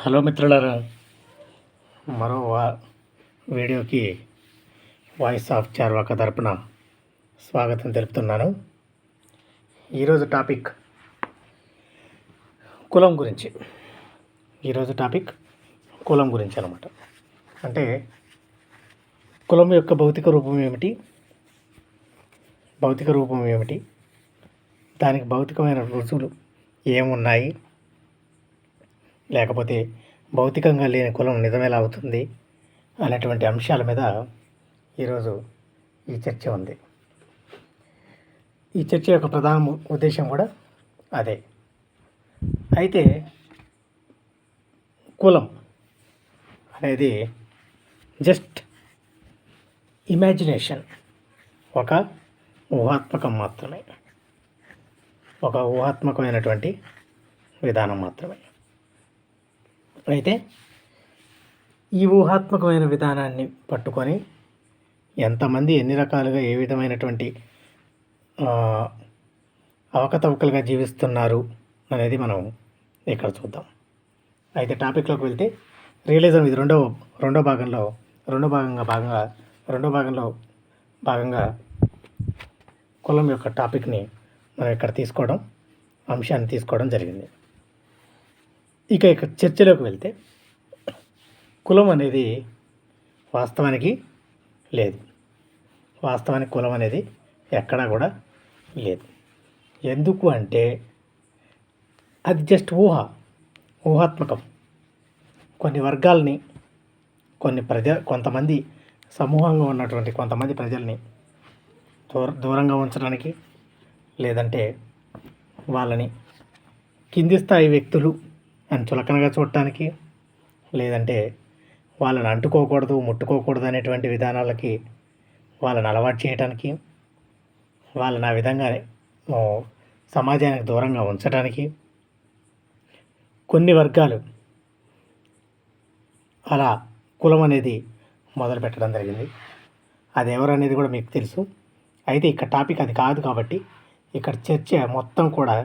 Hello మిత్రులారా మరో వా వీడియోకి వాయిస్ ఆఫ్ చార్వాక తరపున స్వాగతం తెలుపుతున్నాను. ఈరోజు టాపిక్ కులం గురించి. ఈరోజు టాపిక్ కులం గురించి అనమాట అంటే కులం యొక్క భౌతిక రూపం ఏమిటి? భౌతిక రూపం ఏమిటి? దానికి భౌతికమైన రుజువులు ఏమున్నాయి? లేకపోతే భౌతికంగా లేని కులం నిజమేలా అవుతుంది అనేటువంటి అంశాల మీద ఈరోజు ఈ చర్చ ఉంది. ఈ చర్చ యొక్క ప్రధాన ఉద్దేశం కూడా అదే. అయితే కులం అనేది జస్ట్ ఇమాజినేషన్ ఒక ఊహాత్మకం మాత్రమే. ఒక ఊహాత్మకమైనటువంటి విధానం మాత్రమే. అయితే ఈ ఊహాత్మకమైన విధానాన్ని పట్టుకొని ఎంతమంది ఎన్ని రకాలుగా ఏ విధమైనటువంటి అవకతవకలుగా జీవిస్తున్నారు అనేది మనం ఇక్కడ చూద్దాం. అయితే టాపిక్లోకి వెళ్తే రియలిజం ఇది రెండో రెండో భాగంలో రెండో భాగంగా భాగంగా రెండో భాగంలో భాగంగా కులం యొక్క టాపిక్ని మనం ఇక్కడ తీసుకోవడం అంశాన్ని తీసుకోవడం జరిగింది. ఇక ఇక చర్చలోకి వెళ్తే కులం అనేది వాస్తవానికి లేదు. వాస్తవానికి కులం అనేది ఎక్కడా కూడా లేదు. ఎందుకు అంటే అది జస్ట్ ఊహ ఊహాత్మకం. కొన్ని వర్గాల్ని కొన్ని ప్రజ కొంతమంది సమూహంగా ఉన్నటువంటి కొంతమంది ప్రజల్ని దూర దూరంగా ఉంచడానికి లేదంటే వాళ్ళని కింది స్థాయి వ్యక్తులు అని చులకనగా చూడటానికి లేదంటే వాళ్ళని అంటుకోకూడదు ముట్టుకోకూడదు అనేటువంటి విధానాలకి వాళ్ళని అలవాటు చేయడానికి వాళ్ళని ఆ విధంగా సమాజానికి దూరంగా ఉంచడానికి కొన్ని వర్గాలు అలా కులం అనేది మొదలు పెట్టడం జరిగింది. అది ఎవరు అనేది కూడా మీకు తెలుసు. అయితే ఇక్కడ టాపిక్ అది కాదు కాబట్టి ఇక్కడ చర్చ మొత్తం కూడా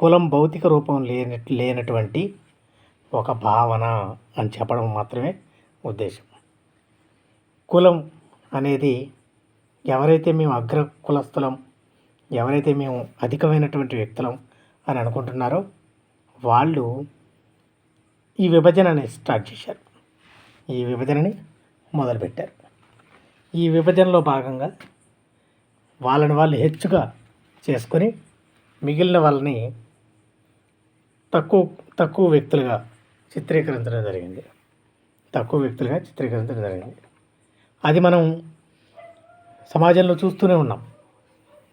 కులం భౌతిక రూపం లేని లేనటువంటి ఒక భావన అని చెప్పడం మాత్రమే ఉద్దేశం. కులం అనేది ఎవరైతే మేము అగ్ర కులస్థలం ఎవరైతే మేము అధికమైనటువంటి వ్యక్తులం అని అనుకుంటున్నారో వాళ్ళు ఈ విభజనని స్టార్ట్ చేశారు. ఈ విభజనని మొదలుపెట్టారు. ఈ విభజనలో భాగంగా వాళ్ళని వాళ్ళు హెచ్చుగా చేసుకొని మిగిలిన వాళ్ళని తక్కువ తక్కువ వ్యక్తులుగా చిత్రీకరించడం జరిగింది. తక్కువ వ్యక్తులుగా చిత్రీకరించడం జరిగింది. అది మనం సమాజంలో చూస్తూనే ఉన్నాం.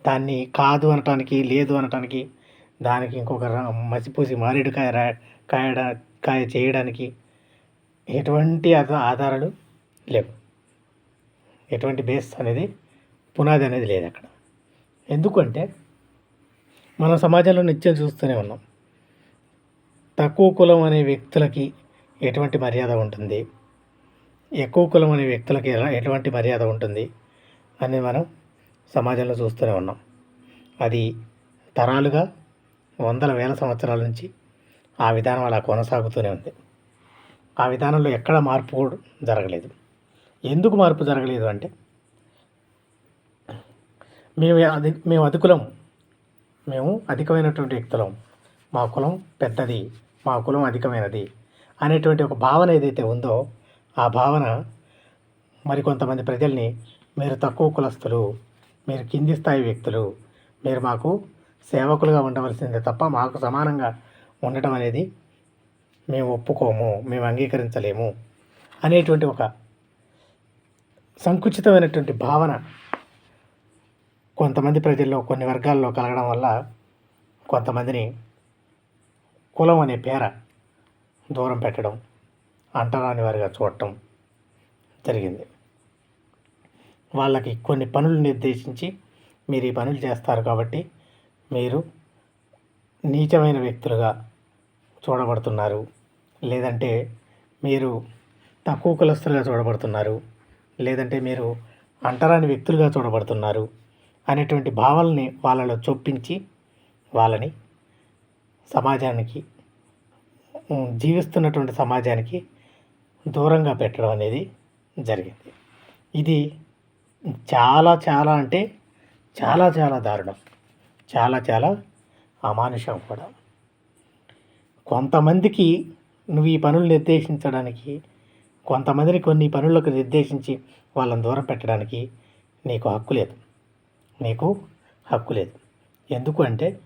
దాన్ని కాదు అనటానికి లేదు అనటానికి దానికి ఇంకొక మసిపూసి మారేడుకాయ రా కాయడ కాయ చేయడానికి ఎటువంటి ఆధారాలు లేవు. ఎటువంటి బేస్ అనేది పునాది అనేది లేదు అక్కడ. ఎందుకంటే మనం సమాజంలో నిత్యం చూస్తూనే ఉన్నాం. తక్కువ కులం అనే వ్యక్తులకి ఎటువంటి మర్యాద ఉంటుంది? ఎక్కువ కులం అనే వ్యక్తులకి ఎలా ఎటువంటి మర్యాద ఉంటుంది? అని మనం సమాజంలో చూస్తూనే ఉన్నాం. అది తరాలుగా వందల వేల సంవత్సరాల నుంచి ఆ విధానం అలా కొనసాగుతూనే ఉంది. ఆ విధానంలో ఎక్కడ మార్పు కూడా జరగలేదు. ఎందుకు మార్పు జరగలేదు అంటే మేము అది మేము అధికులం. మేము అధికమైనటువంటి వ్యక్తులం. మా కులం పెద్దది మా కులం అధికమైనది అనేటువంటి ఒక భావన ఏదైతే ఉందో ఆ భావన మరికొంతమంది ప్రజల్ని మీరు తక్కువ కులస్తులు మీరు కింది స్థాయి వ్యక్తులు మీరు మాకు సేవకులుగా ఉండవలసిందే తప్ప మాకు సమానంగా ఉండటం అనేది మేము ఒప్పుకోము మేము అంగీకరించలేము అనేటువంటి ఒక సంకుచితమైనటువంటి భావన కొంతమంది ప్రజల్లో కొన్ని వర్గాల్లో కలగడం వల్ల కొంతమందిని కులం అనే పేర దూరం పెట్టడం అంటరాని వారిగా చూడటం జరిగింది. వాళ్ళకి కొన్ని పనులు నిర్దేశించి మీరు ఈ పనులు చేస్తారు కాబట్టి మీరు నీచమైన వ్యక్తులుగా చూడబడుతున్నారు. లేదంటే మీరు తక్కువ కులస్తులుగా చూడబడుతున్నారు. లేదంటే మీరు అంటరాని వ్యక్తులుగా చూడబడుతున్నారు అనేటువంటి భావాలని వాళ్ళలో చొప్పించి వాళ్ళని సమాజానికి జీవిస్తున్నటువంటి సమాజానికి దూరంగా పెట్టడం అనేది జరిగింది. ఇది చాలా చాలా అంటే చాలా చాలా దారుణం. చాలా చాలా అమానుషం కూడా. కొంతమందికి నువ్వు ఈ పనులు నిర్దేశించడానికి కొంతమందిని కొన్ని పనులకు నిర్దేశించి వాళ్ళని దూరం పెట్టడానికి నీకు హక్కు లేదు. నీకు హక్కు లేదు. ఎందుకు అంటే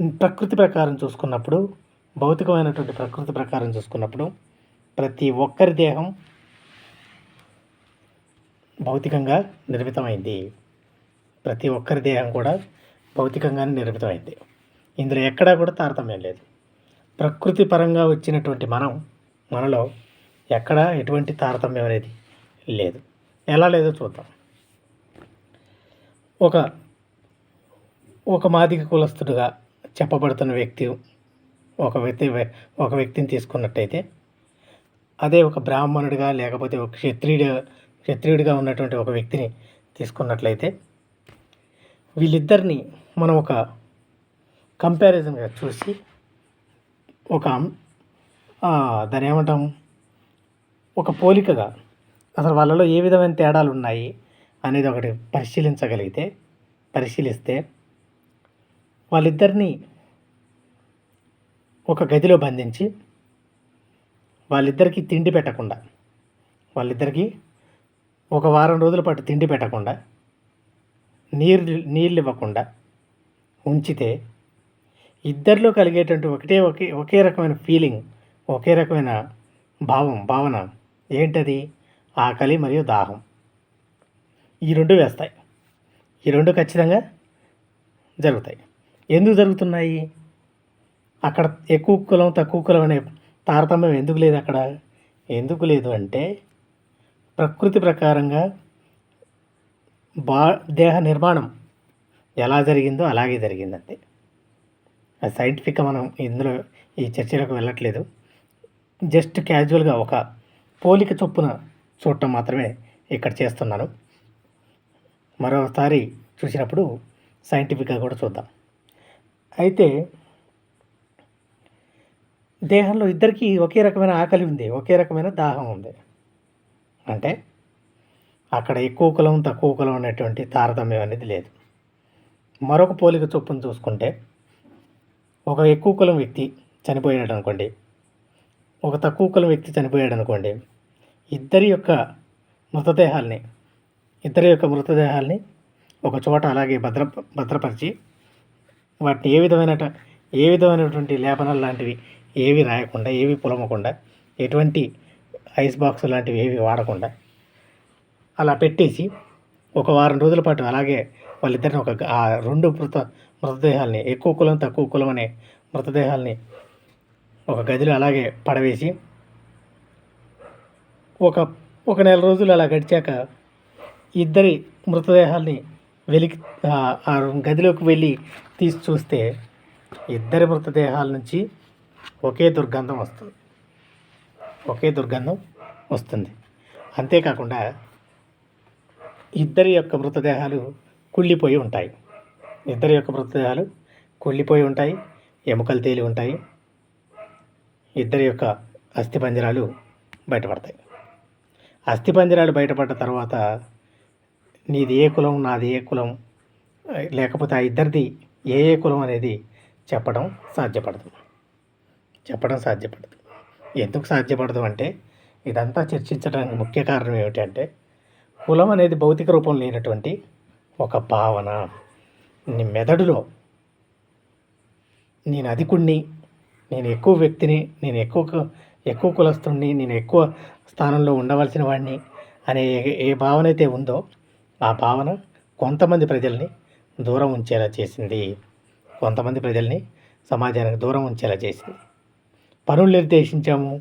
ప్రకృతి ప్రకారం చూసుకున్నప్పుడు భౌతికమైనటువంటి ప్రకృతి ప్రకారం చూసుకున్నప్పుడు ప్రతి ఒక్కరి దేహం భౌతికంగా నిర్మితమైంది. ప్రతి ఒక్కరి దేహం కూడా భౌతికంగానే నిర్మితమైంది. ఇందులో ఎక్కడా కూడా తారతమ్యం లేదు. ప్రకృతి పరంగా వచ్చినటువంటి మనం మనలో ఎక్కడా ఎటువంటి తారతమ్యం అనేది లేదు. ఎలా లేదో చూద్దాం. ఒక ఒక మాదిక కులస్తుడుగా చెప్పబడుతున్న వ్యక్తి ఒక వ్యక్తి ఒక వ్యక్తిని తీసుకున్నట్టయితే అదే ఒక బ్రాహ్మణుడిగా లేకపోతే ఒక క్షత్రియుడు క్షత్రియుడిగా ఉన్నటువంటి ఒక వ్యక్తిని తీసుకున్నట్లయితే వీళ్ళిద్దరిని మనం ఒక కంపారిజన్గా చూసి ఒక దాని ఏమంటాం? ఒక పోలికగా అసలు వాళ్ళలో ఏ విధమైన తేడాలు ఉన్నాయి అనేది ఒకటి పరిశీలించగలిగితే పరిశీలిస్తే వాళ్ళిద్దరిని ఒక గదిలో బంధించి వాళ్ళిద్దరికీ తిండి పెట్టకుండా వాళ్ళిద్దరికీ ఒక వారం రోజుల పాటు తిండి పెట్టకుండా నీరు నీళ్ళు ఇవ్వకుండా ఉంచితే ఇద్దరిలో కలిగేటువంటి ఒకటే ఒకే ఒకే రకమైన ఫీలింగ్ ఒకే రకమైన భావం భావన ఏంటది? ఆకలి మరియు దాహం. ఈ రెండు వేస్తాయి. ఈ రెండు ఖచ్చితంగా జరుగుతాయి. ఎందుకు జరుగుతున్నాయి? అక్కడ ఎక్కువ కులం తక్కువ కులం అనే తారతమ్యం ఎందుకు లేదు అక్కడ? ఎందుకు లేదు అంటే ప్రకృతి ప్రకారంగా బా దేహ నిర్మాణం ఎలా జరిగిందో అలాగే జరిగింది అంతే అది సైంటిఫిక్గా మనం ఇందులో ఈ చర్చలకు వెళ్ళట్లేదు. జస్ట్ క్యాజువల్గా ఒక పోలిక చొప్పున చూడటం మాత్రమే ఇక్కడ చేస్తున్నాను. మరోసారి చూసినప్పుడు సైంటిఫిక్గా కూడా చూద్దాం. అయితే దేహంలో ఇద్దరికీ ఒకే రకమైన ఆకలి ఉంది ఒకే రకమైన దాహం ఉంది. అంటే అక్కడ ఎక్కువ కులం తక్కువ కులం అనేటువంటి తారతమ్యం అనేది లేదు. మరొక పోలిక చొప్పున చూసుకుంటే ఒక ఎక్కువ కులం వ్యక్తి చనిపోయాడు అనుకోండి ఒక తక్కువ కులం వ్యక్తి చనిపోయాడు అనుకోండి ఇద్దరి యొక్క మృతదేహాల్ని ఇద్దరి యొక్క మృతదేహాల్ని ఒక చోట అలాగే భద్ర భద్రపరిచి వాటిని ఏ విధమైన ఏ విధమైనటువంటి లేపనాలు లాంటివి ఏవి రాయకుండా ఏవి పులమకుండా ఎటువంటి ఐస్ బాక్స్ లాంటివి ఏవి వాడకుండా అలా పెట్టేసి ఒక వారం రోజుల పాటు అలాగే వాళ్ళిద్దరిని ఒక ఆ రెండు మృత మృతదేహాలని ఎక్కువ కులం తక్కువ కులం అనే మృతదేహాల్ని ఒక గదిలో అలాగే పడవేసి ఒక ఒక నెల రోజులు అలా గడిచాక ఇద్దరి మృతదేహాల్ని వెలికి ఆ గదిలోకి వెళ్ళి తీసి చూస్తే ఇద్దరి మృతదేహాల నుంచి ఒకే దుర్గంధం వస్తుంది. ఒకే దుర్గంధం వస్తుంది. అంతేకాకుండా ఇద్దరి యొక్క మృతదేహాలు కుళ్ళిపోయి ఉంటాయి. ఇద్దరి యొక్క మృతదేహాలు కుళ్ళిపోయి ఉంటాయి ఎముకలు తేలి ఉంటాయి ఇద్దరి యొక్క అస్థిపంజరాలు బయటపడతాయి. అస్థిపంజరాలు బయటపడ్డ తర్వాత నీది ఏ కులం నాది ఏ కులం లేకపోతే ఆ ఇద్దరిది ఏ ఏ కులం అనేది చెప్పడం సాధ్యపడదు. చెప్పడం సాధ్యపడదు. ఎందుకు సాధ్యపడదు అంటే ఇదంతా చర్చించడానికి ముఖ్య కారణం ఏమిటంటే కులం అనేది భౌతిక రూపం లేనటువంటి ఒక భావన. నీ మెదడులో నేను అధికుణ్ణి నేను ఎక్కువ వ్యక్తిని నేను ఎక్కువ ఎక్కువ కులస్తుణ్ణి నేను ఎక్కువ స్థానంలో ఉండవలసిన వాడిని అనే ఏ- ఏ భావన అయితే ఉందో ఆ భావన కొంతమంది ప్రజల్ని దూరం ఉంచేలా చేసింది. కొంతమంది ప్రజల్ని సమాజానికి దూరం ఉంచేలా చేసింది. పనులు నిర్దేశించాము.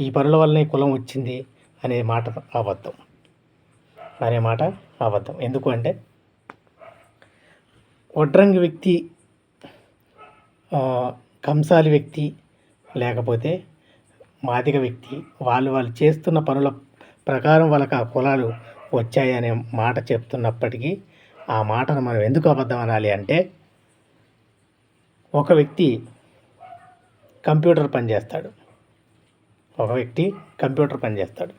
ఈ పనుల వల్లనే కులం వచ్చింది అనే మాట అబద్ధం. అనే మాట అబద్ధం. ఎందుకు అంటే వడ్రంగి వ్యక్తి కంసాలి వ్యక్తి లేకపోతే మాదిక వ్యక్తి వాళ్ళు వాళ్ళు చేస్తున్న పనుల ప్రకారం వాళ్ళకి ఆ కులాలు వచ్చాయి అనే మాట చెప్తున్నప్పటికీ ఆ మాటను మనం ఎందుకు అబద్ధం అనాలి అంటే ఒక వ్యక్తి కంప్యూటర్ పనిచేస్తాడు. ఒక వ్యక్తి కంప్యూటర్ పనిచేస్తాడు.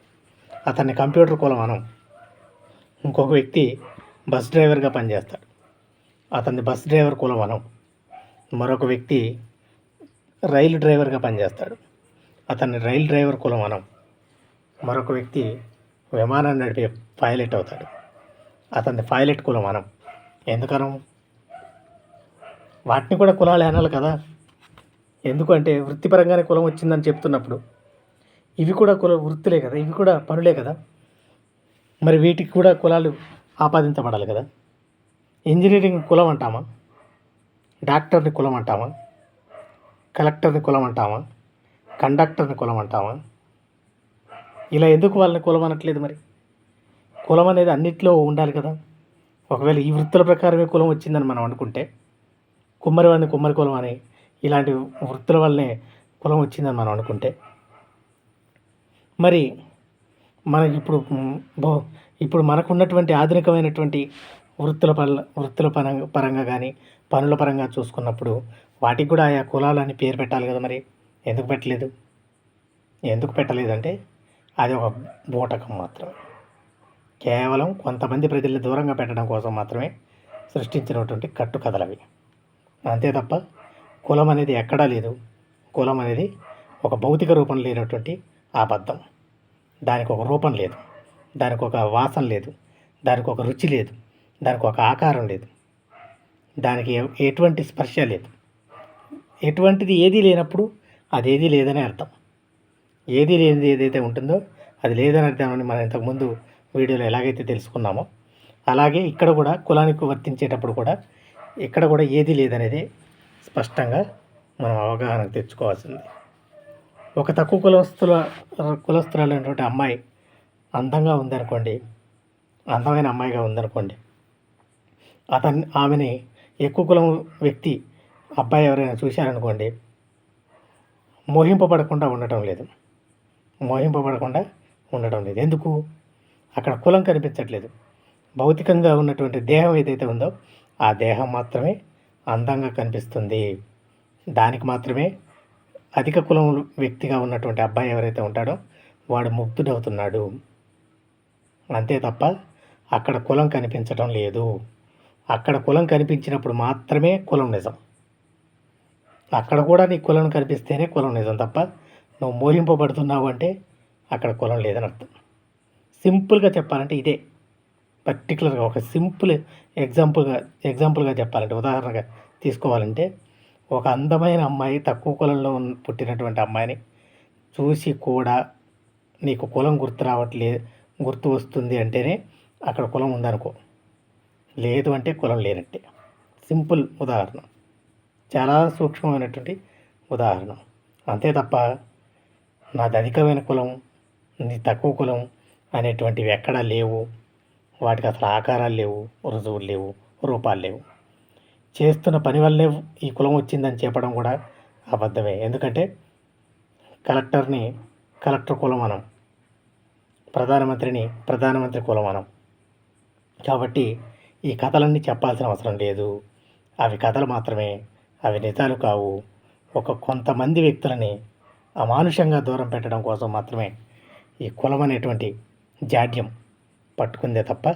అతన్ని కంప్యూటర్ కులం అనం. ఇంకొక వ్యక్తి బస్ డ్రైవర్గా పనిచేస్తాడు. అతన్ని బస్ డ్రైవర్ కులం అనం. మరొక వ్యక్తి రైలు డ్రైవర్గా పనిచేస్తాడు. అతన్ని రైలు డ్రైవర్ కులం అనం. మరొక వ్యక్తి విమానాన్ని నడిపే పైలట్ అవుతాడు. అతన్ని పైలట్ కులం అనం ఎందుకనం? వాటిని కూడా కులాలు అనాలి కదా. ఎందుకంటే వృత్తిపరంగానే కులం వచ్చిందని చెప్తున్నప్పుడు ఇవి కూడా కుల వృత్తులే కదా ఇవి కూడా పనులే కదా. మరి వీటికి కూడా కులాలు ఆపాదించబడాలి కదా. ఇంజనీరింగ్ కులం అంటామా? డాక్టర్ని కులం అంటామా? కలెక్టర్ని కులం అంటామా? కండక్టర్ని కులం అంటామా? ఇలా ఎందుకు వాళ్ళని కులం అనట్లేదు మరి? కులం అనేది అన్నిట్లో ఉండాలి కదా. ఒకవేళ ఈ వృత్తుల ప్రకారమే కులం వచ్చిందని మనం అనుకుంటే కుమ్మరి వాడిని కుమ్మరి కులం అని ఇలాంటి వృత్తుల వల్లనే కులం వచ్చిందని మనం అనుకుంటే మరి మనకి ఇప్పుడు బో ఇప్పుడు మనకున్నటువంటి ఆధునికమైనటువంటి వృత్తుల పర వృత్తుల పరంగా పరంగా కానీ పనుల పరంగా చూసుకున్నప్పుడు వాటికి కూడా ఆయా కులాలని పేరు పెట్టాలి కదా మరి. ఎందుకు పెట్టలేదు? ఎందుకు పెట్టలేదంటే అది ఒక బూటకం మాత్రమే. కేవలం కొంతమంది ప్రజల్ని దూరంగా పెట్టడం కోసం మాత్రమే సృష్టించినటువంటి కట్టుకథలవి. అంతే తప్ప కులం అనేది ఎక్కడా లేదు. కులం అనేది ఒక భౌతిక రూపం లేనటువంటి అబద్ధం. దానికి ఒక రూపం లేదు. దానికి ఒక వాసన లేదు. దానికి ఒక రుచి లేదు. దానికి ఒక ఆకారం లేదు. దానికి ఎటువంటి స్పర్శ లేదు. ఎటువంటిది ఏదీ లేనప్పుడు అదేదీ లేదనే అర్థం. ఏదీ లేనిది ఏదైతే ఉంటుందో అది లేదని అర్థం అని మనం ఇంతకుముందు వీడియోలో ఎలాగైతే తెలుసుకున్నామో అలాగే ఇక్కడ కూడా కులానికి వర్తించేటప్పుడు కూడా ఇక్కడ కూడా ఏది లేదనేది స్పష్టంగా మనం అవగాహనకు తెచ్చుకోవాల్సింది. ఒక తక్కువ కులస్తుల కులస్తులైనటువంటి అమ్మాయి అందంగా ఉందనుకోండి అందమైన అమ్మాయిగా ఉందనుకోండి అతన్ని ఆమెని ఎక్కువ కులం వ్యక్తి అబ్బాయి ఎవరైనా చూశారనుకోండి మోహింపబడకుండా ఉండటం లేదు. మోహింపబడకుండా ఉండటం లేదు. ఎందుకు? అక్కడ కులం కనిపించట్లేదు. భౌతికంగా ఉన్నటువంటి దేహం ఏదైతే ఉందో ఆ దేహం మాత్రమే అందంగా కనిపిస్తుంది. దానికి మాత్రమే అధిక కులం వ్యక్తిగా ఉన్నటువంటి అబ్బాయి ఎవరైతే ఉంటాడో వాడు ముగ్ధుడవుతున్నాడు. అంతే తప్ప అక్కడ కులం కనిపించడం లేదు. అక్కడ కులం కనిపించినప్పుడు మాత్రమే కులం నిజం. అక్కడ కూడా నీ కులం కనిపిస్తేనే కులం నిజం తప్ప నువ్వు మోహింపబడుతున్నావు అంటే అక్కడ కులం లేదని అర్థం. సింపుల్గా చెప్పాలంటే ఇదే. పర్టికులర్గా ఒక సింపుల్ ఎగ్జాంపుల్గా ఎగ్జాంపుల్గా చెప్పాలంటే ఉదాహరణగా తీసుకోవాలంటే ఒక అందమైన అమ్మాయి తక్కువ కులంలో పుట్టినటువంటి అమ్మాయిని చూసి కూడా నీకు కులం గుర్తు రావట్లేదు గుర్తు వస్తుంది అంటేనే అక్కడ కులం ఉందనుకో. లేదు అంటే కులం లేనట్టే. సింపుల్ ఉదాహరణ. చాలా సూక్ష్మమైనటువంటి ఉదాహరణ. అంతే తప్ప నాది అధికమైన కులం నీ తక్కువ కులం అనేటువంటివి ఎక్కడా లేవు. వాటికి అసలు ఆకారాలు లేవు రుజువులు లేవు రూపాలు లేవు. చేస్తున్న పని వల్లే ఈ కులం వచ్చిందని చెప్పడం కూడా అబద్ధమే. ఎందుకంటే కలెక్టర్ని కలెక్టర్ కులమనం ప్రధానమంత్రిని ప్రధానమంత్రి కులమనం. కాబట్టి ఈ కథలన్నీ చెప్పాల్సిన అవసరం లేదు. అవి కథలు మాత్రమే. అవి నిజాలు కావు. ఒక కొంతమంది వ్యక్తులని అమానుషంగా దూరం పెట్టడం కోసం మాత్రమే ఈ కులం అనేటువంటి జాడ్యం పట్టుకుందే తప్ప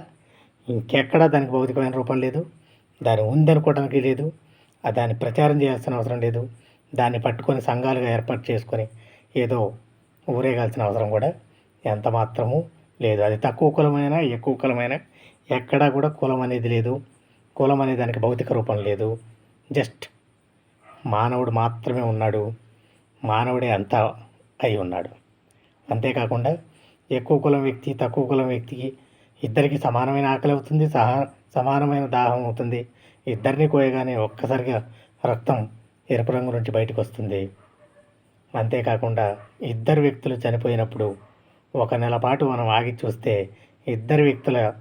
ఇంకెక్కడా దానికి భౌతికమైన రూపం లేదు. దాని ఉందనుకోవడానికి లేదు. దాన్ని ప్రచారం చేయాల్సిన అవసరం లేదు. దాన్ని పట్టుకొని సంఘాలుగా ఏర్పాటు చేసుకొని ఏదో ఊరేగాల్సిన అవసరం కూడా ఎంత మాత్రము లేదు. అది తక్కువ కులమైనా ఎక్కువ కులమైనా ఎక్కడా కూడా కులం అనేది లేదు. కులం అనే దానికి భౌతిక రూపం లేదు. జస్ట్ మానవుడు మాత్రమే ఉన్నాడు. మానవుడే అంతా అయి ఉన్నాడు. అంతేకాకుండా ఎక్కువ కులం వ్యక్తి తక్కువ కులం వ్యక్తికి ఇద్దరికి సమానమైన ఆకలి అవుతుంది సహా సమానమైన దాహం అవుతుంది. ఇద్దరిని కోయగానే ఒక్కసారిగా రక్తం ఎరుపు రంగు నుంచి బయటకు వస్తుంది. అంతేకాకుండా ఇద్దరు వ్యక్తులు చనిపోయినప్పుడు ఒక నెల పాటు మనం ఆగి చూస్తే ఇద్దరు వ్యక్తుల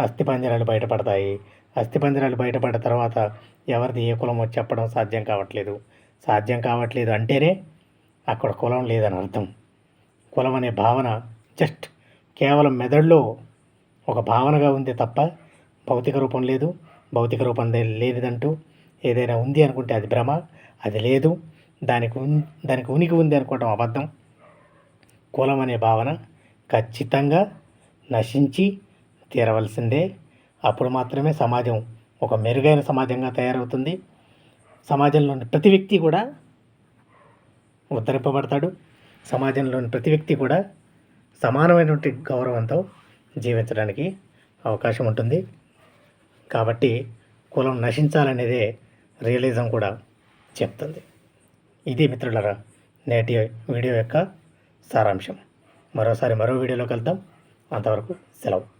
అస్థిపంజరాలు బయటపడతాయి. అస్థిపంజరాలు బయటపడిన తర్వాత ఎవరిది ఏ కులమో చెప్పడం సాధ్యం కావట్లేదు. సాధ్యం కావట్లేదు అంటేనే అక్కడ కులం లేదని అర్థం. కులం అనే భావన జస్ట్ కేవలం మెదడులో ఒక భావనగా ఉంది తప్ప భౌతిక రూపం లేదు. భౌతిక రూపం లేనిదంటూ ఏదైనా ఉంది అనుకుంటే అది భ్రమ అది లేదు. దానికి దానికి ఉనికి ఉంది అనుకోవటం అబద్ధం. కులం అనే భావన ఖచ్చితంగా నశించి తీరవలసిందే. అప్పుడు మాత్రమే సమాజం ఒక మెరుగైన సమాజంగా తయారవుతుంది. సమాజంలోని ప్రతి వ్యక్తి కూడా ఉద్ధరింపబడతాడు. సమాజంలోని ప్రతి వ్యక్తి కూడా సమానమైనటువంటి గౌరవంతో జీవించడానికి అవకాశం ఉంటుంది. కాబట్టి కులం నశించాలనేదే రియలిజం కూడా చెప్తుంది. ఇది మిత్రులరా నేటి వీడియో యొక్క సారాంశం. మరోసారి మరో వీడియోలో కలుద్దాం. అంతవరకు సెలవు.